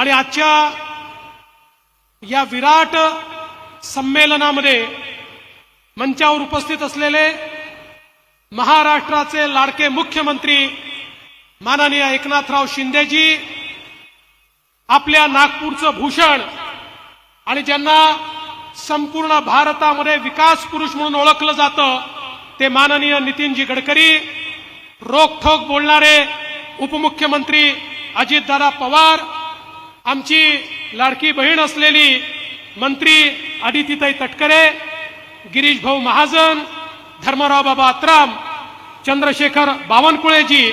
आणि आजच्या या विराट संमेलनामध्ये मंचावर उपस्थित असलेले महाराष्ट्राचे लाडके मुख्यमंत्री माननीय एकनाथराव शिंदेजी आपल्या नागपूरचं भूषण आणि ज्यांना संपूर्ण भारतामध्ये विकास पुरुष म्हणून ओळखलं जातं ते माननीय नितीनजी गडकरी रोखोक बोलणारे उपमुख्यमंत्री अजितदादा पवार आमची लाडकी बहीण असलेली मंत्री आदितीताई तटकरे गिरीश भाऊ महाजन धर्मराव बाबा अत्राम चंद्रशेखर बावनकुळेजी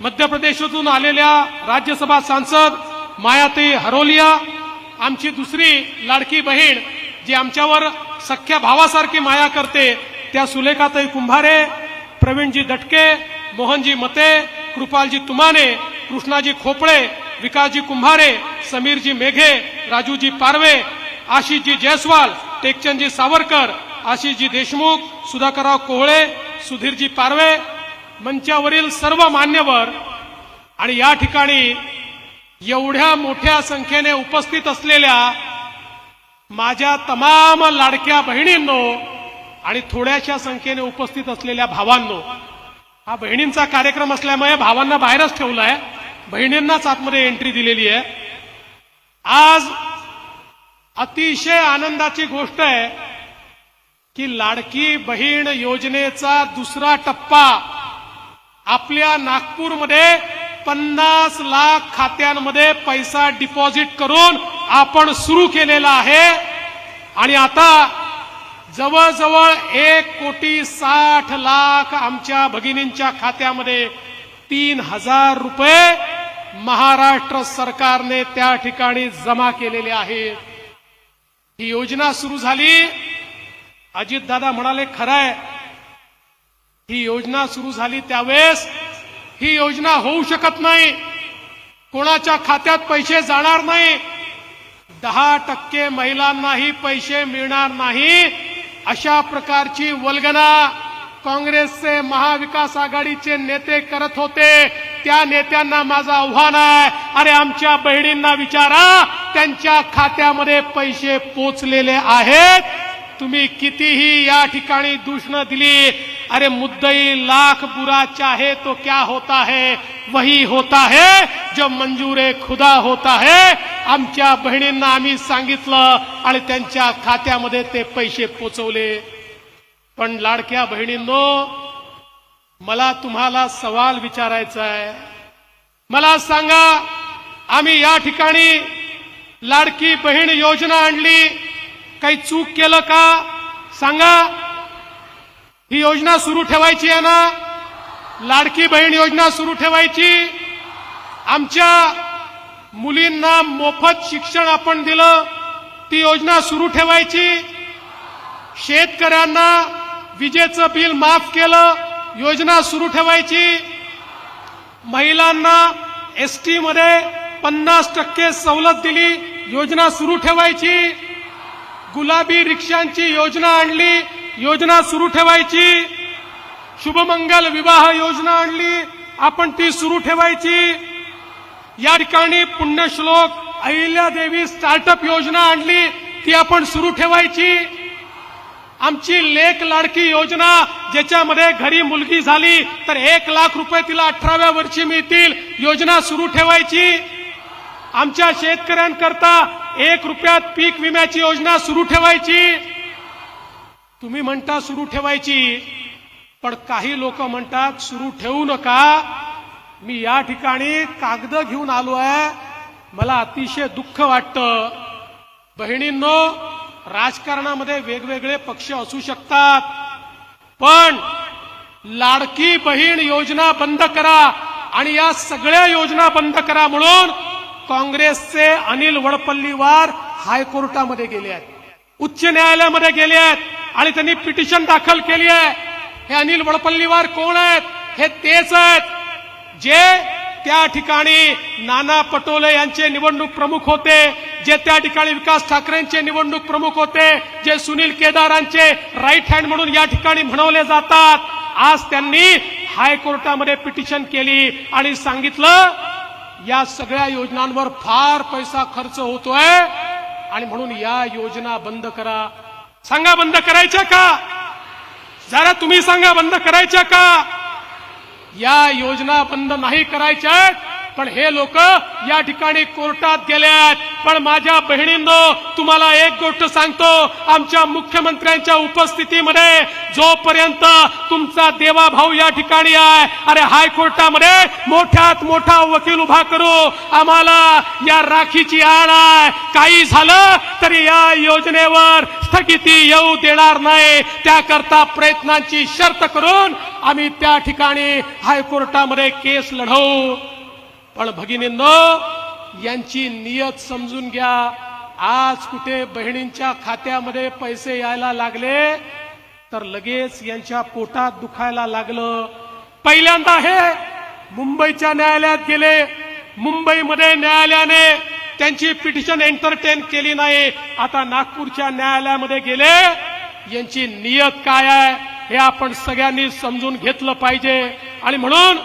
मध्य प्रदेशातून आलेल्या राज्यसभा सांसद मायाती हरोलिया आमची दुसरी लाडकी बहीण जी आमच्यावर सख्या भावासारखी माया करते त्या सुलेखाताई कुंभारे प्रवीणजी दटके मोहनजी मते कृपालजी तुमाने कृष्णाजी खोपळे विकासजी कुंभारे समीरजी मेघे राजूजी पारवे आशिषजी जयस्वाल टेकचंदजी सावरकर आशिषजी देशमुख सुधाकरराव कोहळे सुधीरजी पारवे मंचावरील सर्व मान्यवर. आणि या ठिकाणी एवढ्या मोठ्या संख्येने उपस्थित असलेल्या माझ्या तमाम लाडक्या बहिणींनो आणि थोड्याशा संख्येने उपस्थित असलेल्या भावांनो हा बहिणींचा कार्यक्रम असल्यामुळे भावांना बाहेरच ठेवलाय. बहिणींनाच आतमध्ये एंट्री दिलेली आहे. आज अतिशय आनंदाची गोष्ट आहे की लाडकी बहीण योजनेचा दुसरा टप्पा आपल्या नागपूरमध्ये पन्नास लाख खात्यांमध्ये पैसा डिपॉझिट करून आपण सुरू केलेला आहे. आणि आता जवळजवळ एक कोटी साठ लाख आमच्या भगिनींच्या खात्यामध्ये तीन हजार रुपये महाराष्ट्र सरकारने त्या ठिकाणी जमा केलेले आहेत ही योजना सुरू झाली. अजितदादा म्हणाले खरंय. ही योजना सुरू झाली त्यावेळेस ही योजना होऊ शकत नाही. कोणाच्या खात्यात पैसे जाणार नाही. दहा टक्के महिलांनाही पैसे मिळणार नाही. अशा प्रकारची वल्गना काँग्रेसचे महाविकास आघाडीचे नेते करत होते. त्या नेत्यांना माझं आव्हान आहे. अरे आमच्या बहिणींना विचारा त्यांच्या खात्यामध्ये पैसे पोचलेले आहेत. तुम्ही कितीही या ठिकाणी दूषण दिली अरे मुद्दई लाख बुरा चाहे तो क्या होता है वही होता है जो मंजूरे खुदा होता है. आमच्या बहिणींना आम्ही सांगितलं आणि त्यांच्या खात्यामध्ये ते पैसे पोचवले. पण लाडक्या बहिणींनो मला तुम्हाला सवाल विचारायचा आहे. मला सांगा आम्ही या ठिकाणी लाडकी बहीण योजना आणली काही चूक केलं का? सांगा. ही योजना सुरू ठेवायची आहे ना? लाडकी बहीण योजना सुरू ठेवायची. आमच्या मुलींना मोफत शिक्षण आपण दिलं ती योजना सुरू ठेवायची. शेतकऱ्यांना विजेचं बिल माफ केलं योजना सुरू ठेवायची. महिलांना एस टी मध्ये पन्नास टक्के सवलत दिली योजना सुरू ठेवायची. गुलाबी रिक्षांची योजना आणली योजना सुरू ठेवायची. शुभमंगल विवाह योजना आणली आपण ती सुरू ठेवायची. या ठिकाणी पुण्यश्लोक अहिल्यादेवी स्टार्टअप योजना आणली ती आपण सुरू ठेवायची. आमची लेख लाडकी योजना ज्याच्यामध्ये घरी मुलगी झाली तर एक लाख रुपये तिला अठराव्या वर्षी मिळतील. योजना सुरू ठेवायची. आमच्या शेतकऱ्यांकरता एक रुपयात पीक विम्याची योजना सुरू ठेवायची. तुम्ही म्हणता सुरू ठेवायची पण काही लोक म्हणतात सुरू ठेवू नका. मी या ठिकाणी कागद घेऊन आलो आहे मला अतिशय दुःख वाटतं. बहिणींनो राजकारणामध्ये वेगवेगळे पक्ष असू शकतात. पण लाडकी बहीण योजना बंद करा आणि या सगळ्या योजना बंद करा म्हणून काँग्रेसचे अनिल वडपल्लीवार हायकोर्टामध्ये गेले आहेत. उच्च न्यायालयामध्ये गेले आहेत आणि त्यांनी पिटिशन दाखल केली आहे. हे अनिल वडपल्लीवार कोण आहेत? हे तेच आहेत. जे त्या ठिकाणी नाना पटोले यांचे निवडणूक प्रमुख होते जे त्या ठिकाणी विकास ठाकरेंचे निवडणूक प्रमुख होते जे सुनील केदारांचे राईट हँड म्हणून या ठिकाणी म्हणवले जातात. आज त्यांनी हायकोर्टामध्ये पिटिशन केली आणि सांगितलं या सगळ्या योजनांवर फार पैसा खर्च होतोय आणि म्हणून या योजना बंद करा. सांगा बंद करायच्या का? जरा तुम्ही सांगा बंद करायच्या का? या योजना बंद नाही करायच्या पण हे लोक या ठिकाणी कोर्टात गेल्यात पण माझ्या बहिणींनो तुम्हाला एक गोष्ट सांगतो. आमच्या मुख्यमंत्र्यांच्या उपस्थितीमध्ये जोपर्यंत तुमचा देवा भाऊ या ठिकाणी आहे अरे हायकोर्टामध्ये मोठ्यात मोठा वकील उभा करू. आम्हाला या राखीची आड आहे. काही झालं तरी या योजनेवर स्थगिती येऊ देणार नाही. त्याकरता प्रयत्नांची शर्त करून आम्ही त्या ठिकाणी हायकोर्टामध्ये केस लढवू. पण भगिनींनो यांची नियत समजून घ्या. आज कुठे बहिणींच्या खात्यामध्ये पैसे यायला लागले तर लगेच यांच्या पोटात दुखायला लागलं. पहिल्यांदा हे मुंबईच्या न्यायालयात गेले. मुंबईमध्ये न्यायालयाने त्यांची पिटिशन एंटरटेन केली नाही. आता नागपूरच्या न्यायालयामध्ये गेले. यांची नियत काय आहे हे आपण सगळ्यांनी समजून घेतलं पाहिजे. आणि म्हणून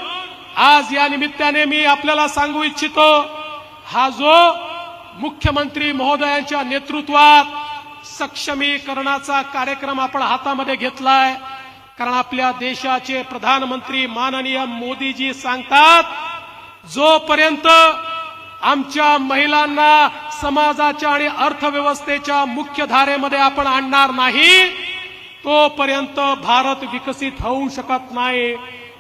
आज या निमित्ताने मी आपल्याला सांगू इच्छितो हा जो मुख्यमंत्री महोदयांच्या नेतृत्वात सक्षमीकरणाचा कार्यक्रम आपण हातामध्ये घेतलाय कारण आपल्या देशाचे प्रधानमंत्री माननीय मोदीजी सांगतात जोपर्यंत आमच्या महिलांना समाजाच्या आणि अर्थव्यवस्थेच्या मुख्य धारेमध्ये आपण आणणार नाही तोपर्यंत भारत विकसित होऊ शकत नाही.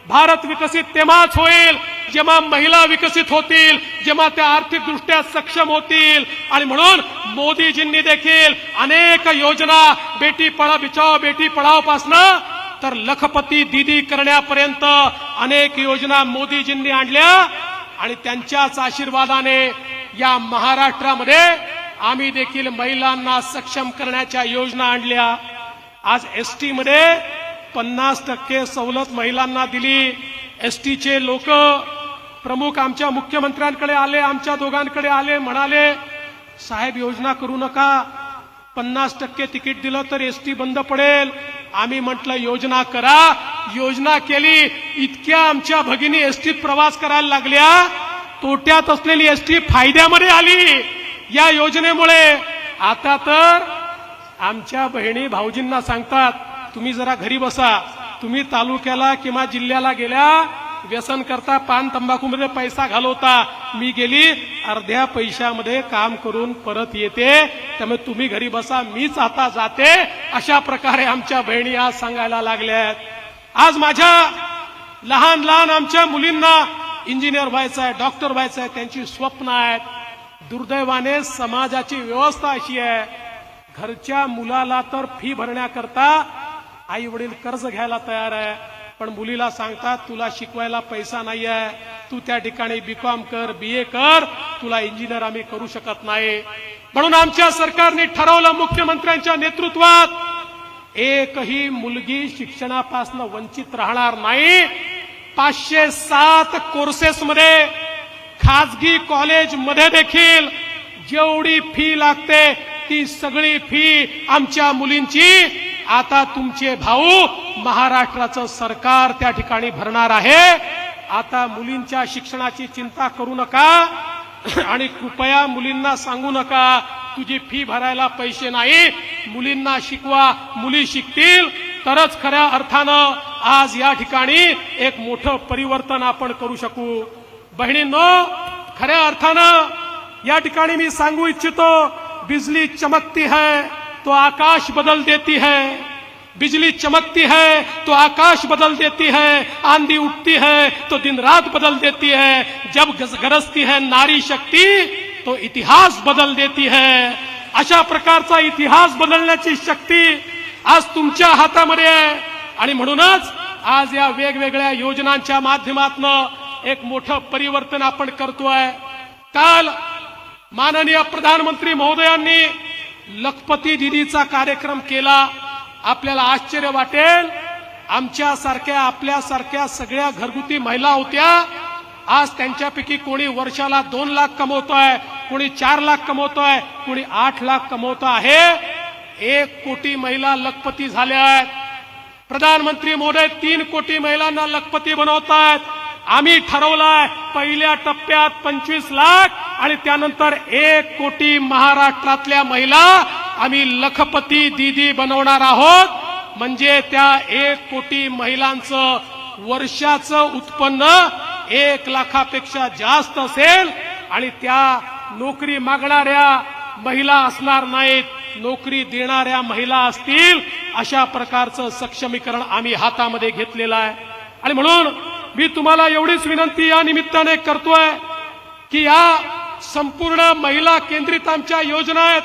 भारत विकसित तेव्हाच होईल जेव्हा महिला विकसित होतील जेव्हा त्या आर्थिकदृष्ट्या सक्षम होतील आणि म्हणून मोदीजींनी देखील अनेक योजना बेटी पळा बिचाव बेटी पळाव पासनं तर लखपती दिदी करण्यापर्यंत अनेक योजना मोदीजींनी आणल्या आणि त्यांच्याच आशीर्वादाने या महाराष्ट्रामध्ये आम्ही देखील महिलांना सक्षम करण्याच्या योजना आणल्या. आज एसमध्ये पन्नास टक्के सवलत महिलांना दिली. एस टीचे लोक प्रमुख आमच्या मुख्यमंत्र्यांकडे आले आमच्या दोघांकडे आले म्हणाले साहेब योजना करू नका. पन्नास टक्के तिकीट दिलं तर एस टी बंद पडेल. आम्ही म्हटलं योजना करा. योजना केली. इतक्या आमच्या भगिनी एसटीत प्रवास करायला लागल्या. तोट्यात असलेली एसटी फायद्यामध्ये आली. या योजनेमुळे आता तर आमच्या बहिणी भाऊजींना सांगतात तुम्ही जरा घरी बसा. तुम्ही तालुक्याला किंवा जिल्ह्याला गेल्या व्यसन करता पान तंबाखूमध्ये पैसा घालवता. मी गेली अर्ध्या पैशामध्ये काम करून परत येते. त्यामुळे तुम्ही घरी बसा मीच आता जाते. अशा प्रकारे आमच्या बहिणी आज सांगायला लागल्यात. आज माझ्या लहान लहान आमच्या मुलींना इंजिनियर व्हायचं आहे डॉक्टर व्हायचं आहे त्यांची स्वप्न आहेत. दुर्दैवाने समाजाची व्यवस्था अशी आहे. घरच्या मुलाला तर फी भरण्याकरता आई वडील कर्ज घ्यायला तयार आहे. पण मुलीला सांगतात तुला शिकवायला पैसा नाही आहे तू त्या ठिकाणी बीकॉम कर बी ए कर. तुला इंजिनियर आम्ही करू शकत नाही. म्हणून आमच्या सरकारने ठरवलं मुख्यमंत्र्यांच्या नेतृत्वात एकही मुलगी शिक्षणापासून वंचित राहणार नाही. पाचशे सात कोर्सेसमध्ये खाजगी कॉलेजमध्ये देखील जेवढी फी लागते ती सगळी फी आमच्या मुलींची आता तुमचे भाऊ महाराष्ट्राचं सरकार त्या ठिकाणी भरणार आहे. आता मुलींच्या शिक्षणाची चिंता करू नका आणि कृपया मुलींना सांगू नका तुझी फी भरायला पैसे नाही मुलींना शिकवा मुली शिकतील. तरच खऱ्या अर्थानं आज या ठिकाणी एक मोठं परिवर्तन आपण करू शकू. बहिणींनो खऱ्या अर्थानं या ठिकाणी मी सांगू इच्छितो बिजली चमकती है. तो आकाश बदल देती है। बिजली चमकती है तो आकाश बदल देती है। आंधी उठती है तो दिन रात बदल देती है। जब गरजती है नारी शक्ती तो इतिहास बदल देती है। अशा प्रकारचा इतिहास बदलण्याची शक्ती आज तुमच्या हातामध्ये आहे. आणि म्हणूनच आज या वेगवेगळ्या योजनांच्या माध्यमातून एक मोठं परिवर्तन आपण करतोय. काल माननीय प्रधानमंत्री महोदयांनी लखपती दिदीचा कार्यक्रम केला आपल्याला आश्चर्य वाटेल. आमच्यासारख्या आपल्यासारख्या सगळ्या घरगुती महिला होत्या. आज त्यांच्यापैकी कोणी वर्षाला दोन लाख कमवतोय कोणी चार लाख कमवतोय कोणी आठ लाख कमवतो आहे. एक कोटी महिला लखपती झाल्या आहेत. प्रधानमंत्री मोदी तीन कोटी महिलांना लखपती बनवतायत. आम्ही ठरवलाय पहिल्या टप्प्यात पंचवीस लाख आणि त्यानंतर एक कोटी महाराष्ट्रातल्या महिला आम्ही लखपती दीदी बनवणार आहोत. म्हणजे त्या एक कोटी महिलांचं वर्षाचं उत्पन्न एक लाखापेक्षा जास्त असेल. आणि त्या नोकरी मागणाऱ्या महिला असणार नाहीत नोकरी देणाऱ्या महिला असतील अशा प्रकारचं सक्षमीकरण आम्ही हातामध्ये घेतलेलं आहे. आणि म्हणून मी तुम्हाला एवढीच विनंती या निमित्ताने करतोय की या संपूर्ण महिला केंद्रित आमच्या योजना आहेत.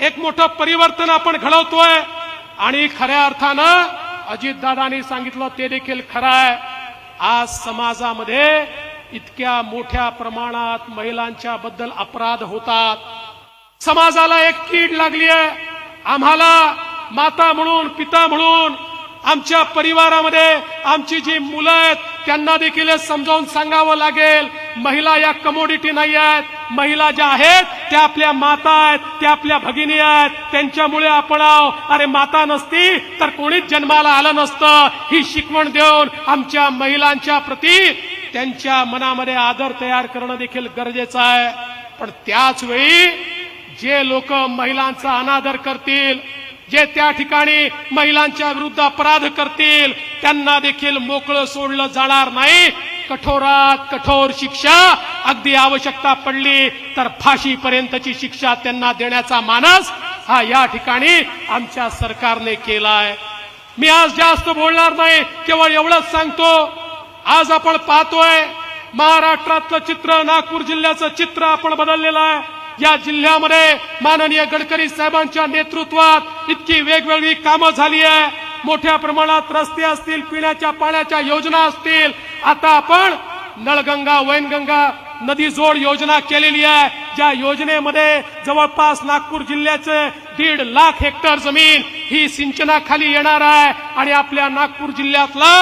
एक मोठं परिवर्तन आपण घडवतोय. आणि खऱ्या अर्थानं अजितदादांनी सांगितलं ते देखील खरं आहे. आज समाजामध्ये इतक्या मोठ्या प्रमाणात महिलांच्या बद्दल अपराध होतात. समाजाला एक कीड लागली आहे आम्हाला माता म्हणून पिता म्हणून आमच्या परिवारामध्ये आमची जी मुलं आहेत त्यांना देखील हे समजावून सांगावं लागेल. महिला या कमोडिटी नाही आहेत. महिला ज्या आहेत त्या आपल्या माता आहेत त्या आपल्या भगिनी आहेत. त्यांच्यामुळे आपण आहो. अरे माता नसती तर कोणीच जन्माला आलं नसतं. ही शिकवण देऊन आमच्या महिलांच्या प्रती त्यांच्या मनामध्ये आदर तयार करणं देखील गरजेचं आहे. पण त्याच वेळी जे लोक महिलांचा अनादर करतील जे त्या ठिकाणी महिलांच्या विरुद्ध अपराध करतील त्यांना देखील मोकळं सोडलं जाणार नाही. कठोरात कठोर शिक्षा अगदी आवश्यकता पडली तर फाशीपर्यंतची शिक्षा त्यांना देण्याचा मानस हा या ठिकाणी आमच्या सरकारने केलाय. मी आज जास्त बोलणार नाही केवळ एवढंच सांगतो. आज आपण पाहतोय महाराष्ट्रातलं चित्र नागपूर जिल्ह्याचं चित्र आपण बदललेलं आहे. या जिल्ह्यामध्ये माननीय गडकरी साहेबांच्या नेतृत्वात इतकी वेगवेगळी कामं झाली आहे. मोठ्या प्रमाणात रस्ते असतील पिण्याच्या पाण्याच्या योजना असतील. आता आपण नळगंगा वैनगंगा नदी जोड योजना केलेली आहे. ज्या योजनेमध्ये जवळपास नागपूर जिल्ह्याचे दीड लाख हेक्टर जमीन ही सिंचनाखाली येणार आहे आणि आपल्या नागपूर जिल्ह्यातला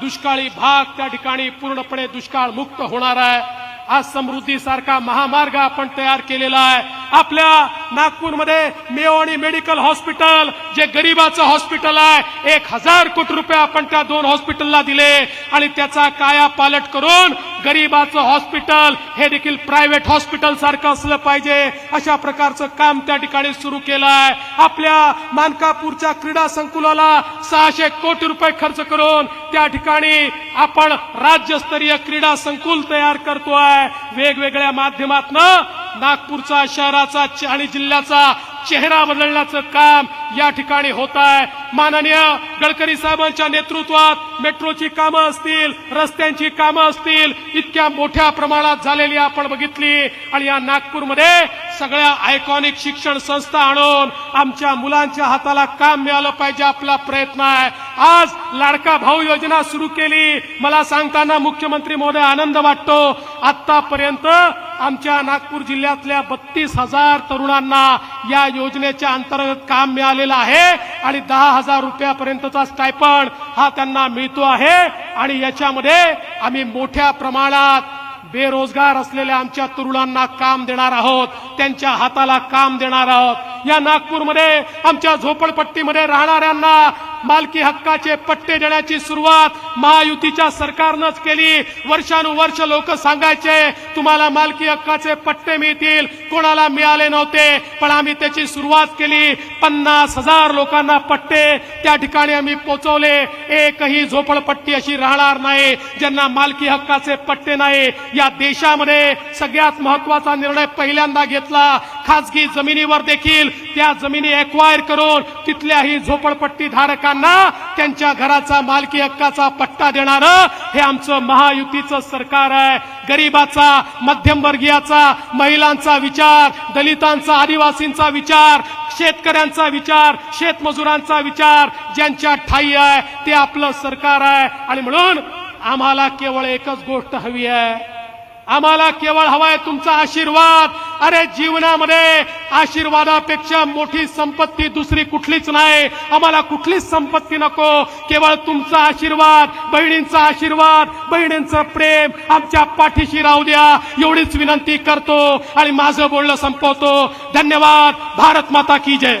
दुष्काळी भाग त्या ठिकाणी पूर्णपणे दुष्काळ मुक्त होणार आहे. आज समृद्धी सारखा महामार्ग आपण तयार केलेला आहे. आपल्या नागपूरमध्ये मेवाणी मेडिकल हॉस्पिटल जे गरीबाचं हॉस्पिटल आहे एक हजार कोटी रुपये आपण त्या दोन हॉस्पिटलला दिले आणि त्याचा काया पालट करून गरीबाचं हॉस्पिटल हे देखील प्रायव्हेट हॉस्पिटल सारखं असलं पाहिजे. अशा प्रकारचं काम त्या ठिकाणी सुरू केलं आहे आपल्या मानकापूरच्या क्रीडा संकुलाला सहाशे कोटी रुपये खर्च करून त्या ठिकाणी आपण राज्यस्तरीय क्रीडा संकुल तयार करतोय. वेगवेगळ्या माध्यमातनं नागपूरचा शहराचा आणि जिल्ह्याचा चेहरा बदलण्याचं काम या ठिकाणी होत आहे. माननीय गडकरी साहेबांच्या नेतृत्वात मेट्रोची कामं असतील रस्त्यांची कामं असतील इतक्या मोठ्या प्रमाणात झालेली आपण बघितली. आणि या नागपूरमध्ये सगळ्या आयकॉनिक शिक्षण संस्था आणून आमच्या मुलांच्या हाताला काम मिळालं पाहिजे आपला प्रयत्न आहे. आज लाडका भाऊ योजना सुरू केली. मला सांगताना मुख्यमंत्री महोदय आनंद वाटतो. आतापर्यंत आमच्या नागपूर जिल्ह्यातल्या बत्तीस हजार तरुणांना या योजनेच्या अंतर्गत काम मिळालेलं आहे. आणि दहा हजार रुपयापर्यंतचा स्टायपण हा त्यांना मिळतो आहे. आणि याच्यामध्ये आम्ही मोठ्या प्रमाणात बेरोजगार असलेल्या आमच्या तरुणांना काम देणार आहोत. त्यांच्या हाताला काम देणार आहोत. या नागपूरमध्ये आमच्या झोपडपट्टीमध्ये राहणाऱ्यांना मालकी हक्काचे पट्टे देण्याची सुरुवात महायुतीच्या सरकारनंच केली. वर्षानुवर्ष लोक सांगायचे तुम्हाला मालकी हक्काचे पट्टे मिळतील. कोणाला मिळाले नव्हते पण आम्ही त्याची सुरुवात केली. पन्नास हजार लोकांना पट्टे त्या ठिकाणी आम्ही पोचवले एकही झोपडपट्टी अशी राहणार नाही ज्यांना मालकी हक्काचे पट्टे नाही. या देशामध्ये सगळ्यात महत्त्वाचा निर्णय पहिल्यांदा घेतला. खासगी जमिनीवर देखील त्या जमिनी एक्वायर करून तिथल्याही झोपडपट्टी धारकांना त्यांच्या घराचा मालकी हक्काचा पट्टा देणार हे आमचं महायुतीचं सरकार आहे. गरीबाचा मध्यमवर्गीयाचा महिलांचा विचार दलितांचा आदिवासींचा विचार शेतकऱ्यांचा विचार शेतमजुरांचा विचार ज्यांच्या ठाई आहे ते आपलं सरकार आहे. आणि म्हणून आम्हाला केवळ एकच गोष्ट हवी आहे. आम्हाला केवळ हवाय तुमचा आशीर्वाद. अरे जीवनामध्ये आशीर्वादापेक्षा मोठी संपत्ती दुसरी कुठलीच नाही. आम्हाला कुठलीच संपत्ती नको. केवळ तुमचा आशीर्वाद बहिणींचा आशीर्वाद बहिणींचं प्रेम आमच्या पाठीशी राहू द्या. एवढीच विनंती करतो आणि माझं बोलणं संपवतो. धन्यवाद. भारत माता की जय.